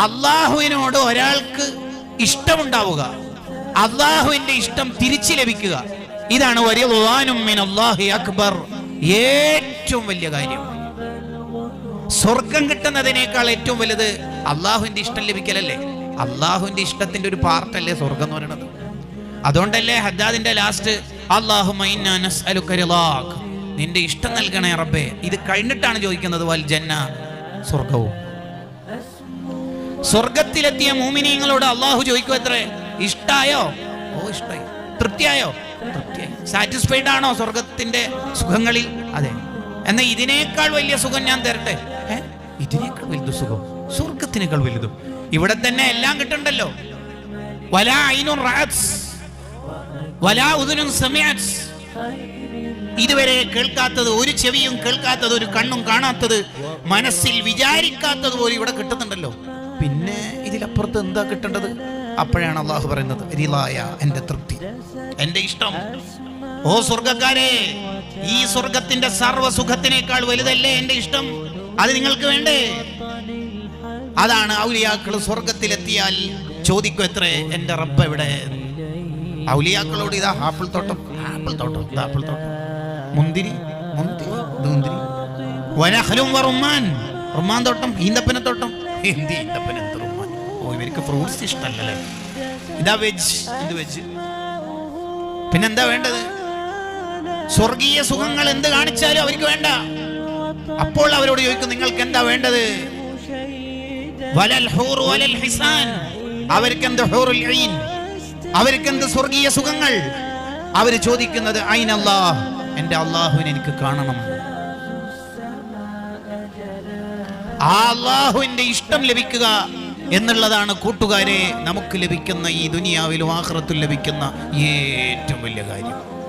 അള്ളാഹുവിനോട് ഒരാൾക്ക് ഇഷ്ടമുണ്ടാവുക. അള്ളാഹുവിന്റെ ഇഷ്ടം തിരിച്ചു ലഭിക്കുക. ഇതാണ് അക്ബർ. ഏറ്റവും വലിയ കാര്യം. സ്വർഗം കിട്ടുന്നതിനേക്കാൾ ഏറ്റവും വലുത് അള്ളാഹുവിന്റെ ഇഷ്ടം ലഭിക്കലല്ലേ? അള്ളാഹുവിന്റെ ഇഷ്ടത്തിന്റെ ഒരു പാർട്ടല്ലേ സ്വർഗം എന്ന് പറയുന്നത്. അതുകൊണ്ടല്ലേ ഹജ്ജാദിന്റെ ലാസ്റ്റ് അള്ളാഹു നിന്റെ ഇഷ്ടം നൽകണേ റബ്ബേ. ഇത് കഴിഞ്ഞിട്ടാണ് ചോദിക്കുന്നത് വൽ ജന്ന? സ്വർഗവും. സ്വർഗത്തിലെത്തിയ മൂമിനിയങ്ങളോട് അള്ളാഹു ചോദിക്കും എത്രേ? ഇഷ്ടായോ? ഓ ഇഷ്ടായി. തൃപ്തിയായോ? തൃപ്തിയായി. സാറ്റിസ്ഫൈഡ് ആണോ സ്വർഗത്തിന്റെ സുഖങ്ങളിൽ? അതെ. എന്നാൽ ഇതിനേക്കാൾ വലിയ സുഖം ഞാൻ തരട്ടെ? ഇതിനേക്കാൾ വലുത് സുഖം. സ്വർഗത്തിനേക്കാൾ വലുതും. ഇവിടെ തന്നെ എല്ലാം കിട്ടണ്ടല്ലോ. വലാ ഐനുൻ വലാ ഇതുവരെ കേൾക്കാത്തത് ഒരു ചെവിയും കേൾക്കാത്തത് ഒരു കണ്ണും കാണാത്തത് മനസ്സിൽ വിചാരിക്കാത്തത് പോലും ഇവിടെ കിട്ടുന്നുണ്ടല്ലോ. പിന്നെ ഇതിലപ്പുറത്ത് എന്താ കിട്ടേണ്ടത്? അപ്പോഴാണ് അള്ളാഹു പറയുന്നത് റിലായ എന്റെ തൃപ്തി എന്റെ ഇഷ്ടം. ഓ സ്വർഗക്കാരെ ഈ സ്വർഗത്തിന്റെ സർവ സുഖത്തിനേക്കാൾ വലുതല്ലേ എന്റെ ഇഷ്ടം? അത് നിങ്ങൾക്ക് വേണ്ടേ? അതാണ് ഔലിയാക്കൾ സ്വർഗത്തിലെത്തിയാൽ ചോദിക്കും എത്രേ എന്റെ റബ്ബ് എവിടെ? ഔലിയാക്കളോട് ഇതാ ആപ്പിൾ തോട്ടം ആപ്പിൾ തോട്ടം ഇതാ ആപ്പിൾ തോട്ടം. മുന്തിരി മുന്തിരി മുന്തിരി. വനഹലും റുമാൻ റുമാൻ തോട്ടം ഈന്തപ്പനത്തോട്ടം. എന്ത് ഈന്തപ്പന എന്ത് റുമാൻ ഓ ഇവർക്ക് ഫ്രൂട്ട്സ് ഇഷ്ടമല്ലേ ഇതാ വെജ് ഇത് വെജ് പിന്നെന്താ വേണ്ടത്? സ്വർഗീയ സുഖങ്ങൾ എന്ത് കാണിച്ചാലും അവർക്ക് വേണ്ട. അപ്പോൾ അവരോട് ചോദിക്കും നിങ്ങൾക്ക് എന്താ വേണ്ടത്? വലൽ ഹൂർ വലൽ ഹിസാൻ. അവർക്കെന്ത് ഹൂറുൽ ഐൻ അവർക്കെന്ത് സ്വർഗീയ സുഖങ്ങൾ? അവർ ചോദിക്കുന്നത് ഐൻ അല്ലാഹ് അള്ളാഹുവിനെ എനിക്ക് കാണണം അള്ളാഹുവിന്റെ ഇഷ്ടം ലഭിക്കുക എന്നുള്ളതാണ് കൂട്ടുകാരെ നമുക്ക് ലഭിക്കുന്ന ഈ ദുനിയാവിലും ആഹ്റത്തിൽ ലഭിക്കുന്ന ഏറ്റവും വലിയ കാര്യം.